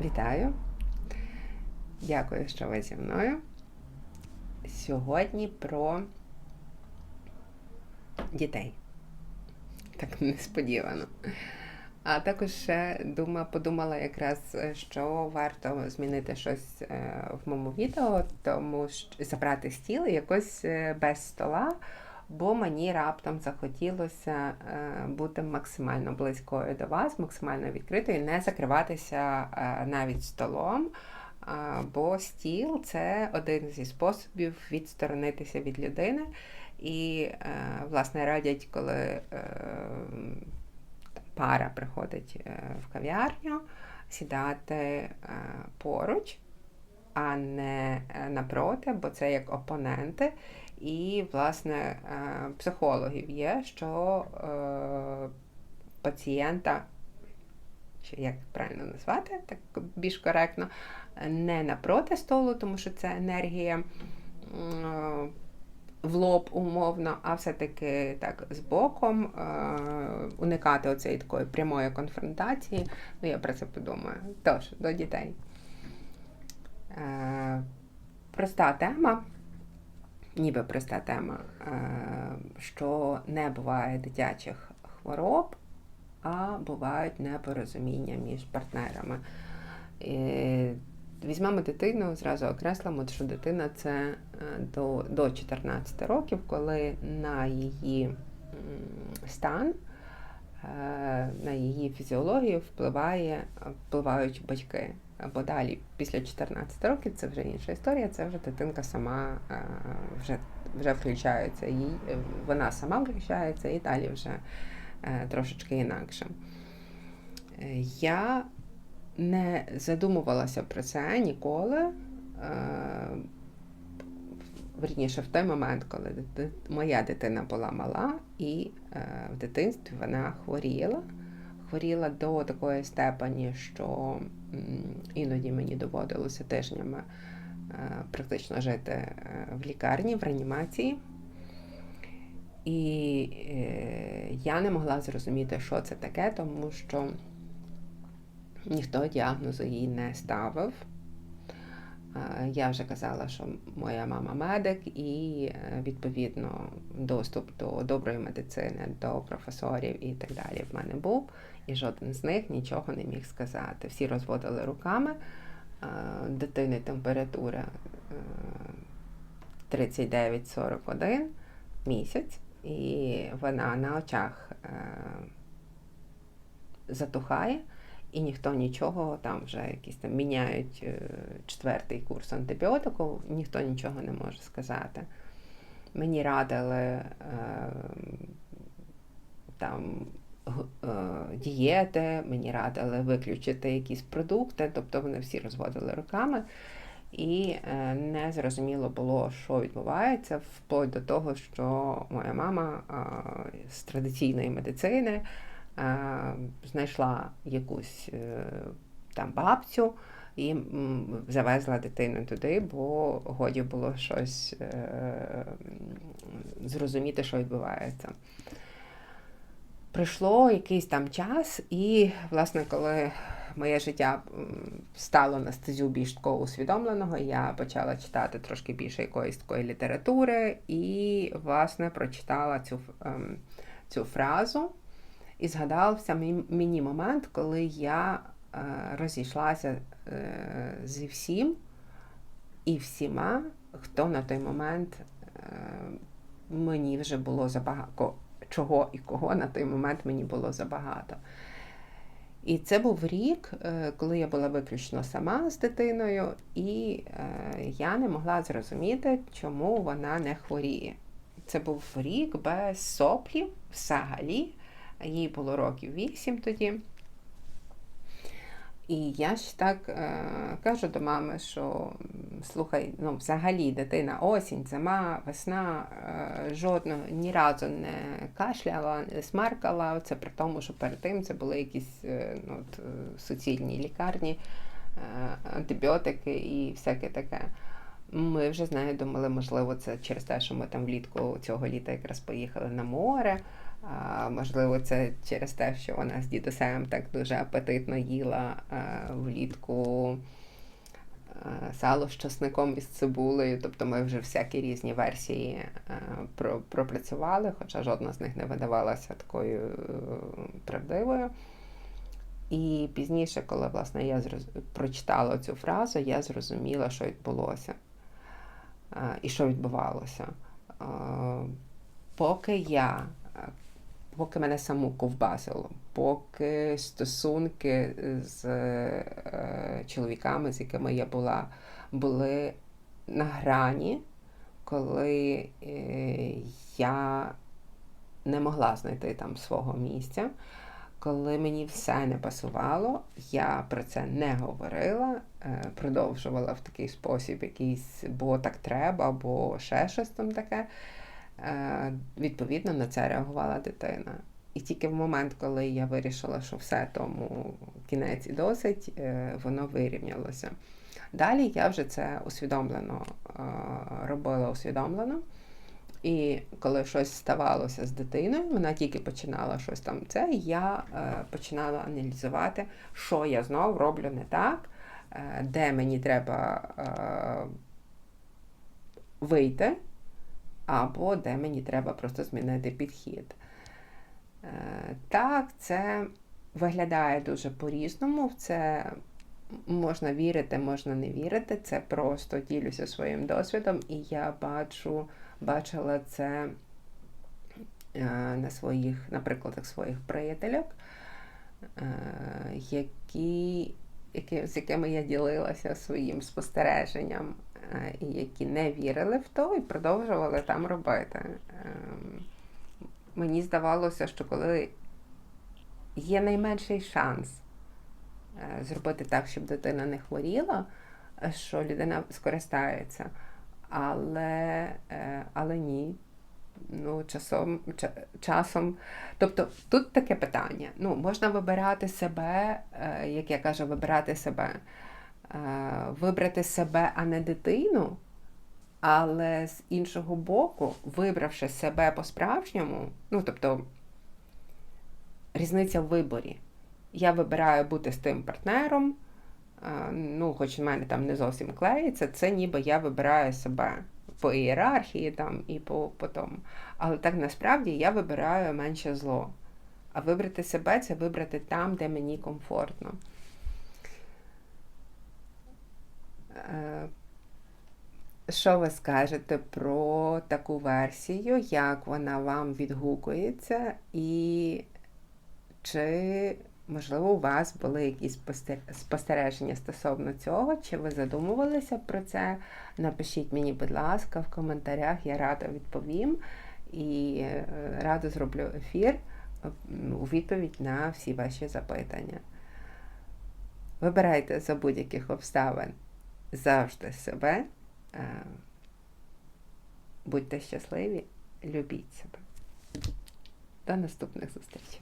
Вітаю! Дякую, що ви зі мною. Сьогодні про дітей. Так несподівано. А також ще дума, подумала якраз, що варто змінити щось е, в моєму відео, тому що забрати стіл якось е, без стола, бо мені раптом захотілося е, бути максимально близькою до вас, максимально відкритою, не закриватися навіть столом. Бо стіл це один зі способів відсторонитися від людини. І, власне, радять, коли пара приходить е, в кав'ярню, сідати е, поруч, а не е, напроти, бо це як опоненти. І, власне, психологів є, що пацієнта, чи як правильно назвати, так більш коректно, не напроти столу, тому що це енергія в лоб умовно, а все-таки так з боком е, уникати оцієї такої прямої конфронтації. Ну, я про це подумаю. Тож, до дітей. Е, проста тема, ніби проста тема, е, що не буває дитячих хвороб, а бувають непорозуміння між партнерами. Візьмемо дитину, зразу окреслимо, що дитина це е, до до 14 років, коли на її стан, е, на її фізіологію впливає, впливають батьки. Бо далі, після 14 років, це вже інша історія, це вже дитинка сама е, вже вже включається, їй, вона сама включається і далі вже трошечки інакше. Я не задумувалася про це ніколи. Е, верніше, в той момент, коли моя дитина була мала, і е, в дитинстві вона хворіла. Хворіла до такої степені, що іноді мені доводилося тижнями е, практично жити в лікарні, в реанімації. І я не могла зрозуміти, що це таке, тому що ніхто діагнозу їй не ставив. Я вже казала, що моя мама медик, і, е, відповідно, доступ до доброї медицини, до професорів і так далі в мене був. І жоден з них нічого не міг сказати. Всі розводили руками, дитини температура 39-41 е, місяць, і вона на очах е, затухає і ніхто нічого, там вже якісь там міняють е, четвертий курс антибіотику, ніхто нічого не може сказати. Мені радили е, там е, дієти, мені радили виключити якісь продукти, тобто вони всі розводили руками. І не зрозуміло було, що відбувається, вплоть до того, що моя мама з традиційної медицини знайшла якусь е, там бабцю і завезла дитину туди, бо годі було щось е, зрозуміти, що відбувається. Прийшло якийсь там час, і, власне, коли моє життя стало на стезю більш такого усвідомленого, я почала читати трошки більше якоїсь такої літератури, і, власне, прочитала цю, ем, цю фразу. І згадався мені момент, коли я е, розійшлася е, зі всім і всіма, хто на той момент е, мені вже було забагато, чого і кого на той момент мені було забагато. І це був рік, коли я була виключно сама з дитиною, і я не могла зрозуміти, чому вона не хворіє. Це був рік без соплів взагалі їй було років 8 тоді. І я ж так е, кажу до мами, що слухай, ну взагалі дитина осінь, зима, весна, е, жодного ні разу не кашляла, не смаркала. Це при тому, що перед тим це були якісь е, ну, от, е, суцільні лікарні, е, антибіотики і всяке таке. Ми вже з нею думали, можливо, це через те, що ми там влітку цього літа якраз поїхали на море. А, можливо, це через те, що вона з дідусем так дуже апетитно їла а, влітку а, сало з часником і з цибулею. Тобто ми вже всякі різні версії а, про, пропрацювали, хоча жодна з них не видавалася такою е, правдивою. І пізніше, коли власне я зроз... прочитала цю фразу, я зрозуміла, що відбулося а, і що відбувалося. А, поки я, поки мене саму ковбасило, поки стосунки з чоловіками, з якими я була, були на грані, коли я не могла знайти там свого місця. Коли мені все не пасувало, я про це не говорила, продовжувала в такий спосіб, якийсь, бо так треба, або ще щось там таке. Е, Відповідно, на це реагувала дитина. І тільки в момент, коли я вирішила, що все тому кінець і досить, е, воно вирівнялося. Далі я вже це усвідомлено робила усвідомлено. І коли щось ставалося з дитиною, вона тільки починала щось там це, я е, починала аналізувати, що я знову роблю не так, е, де мені треба е, вийти, або де мені треба просто змінити підхід. Е, так, це виглядає дуже по-різному. В це можна вірити, можна не вірити. Це просто ділюся своїм досвідом, і я бачу бачила це е, на своїх, на прикладах своїх приятелів, е, які, які, з якими я ділилася своїм спостереженням, які не вірили в то і продовжували там робити. Мені здавалося, що коли є найменший шанс зробити так, щоб дитина не хворіла, що людина скористається але е, але ні. Ну, часом, часом. Тобто тут таке питання. Ну, Можна вибирати себе, е, як я кажу, вибирати себе, е, вибрати себе, а не дитину. Але з іншого боку, вибравши себе по-справжньому, ну, тобто, різниця в виборі. Я вибираю бути з тим партнером ну, хоч в мене там не зовсім клеїться, це ніби я вибираю себе по ієрархії там і по, по тому. Але так насправді я вибираю менше зло. А вибрати себе це вибрати там, де мені комфортно. Е, що ви скажете про таку версію, як вона вам відгукується, і чи Можливо, у вас були якісь спостереження стосовно цього, чи ви задумувалися про це? Напишіть мені, будь ласка, в коментарях, я рада відповім і е, рада зроблю ефір у відповідь на всі ваші запитання. Вибирайте за будь-яких обставин завжди себе. Е, будьте щасливі, любіть себе. До наступних зустрічей!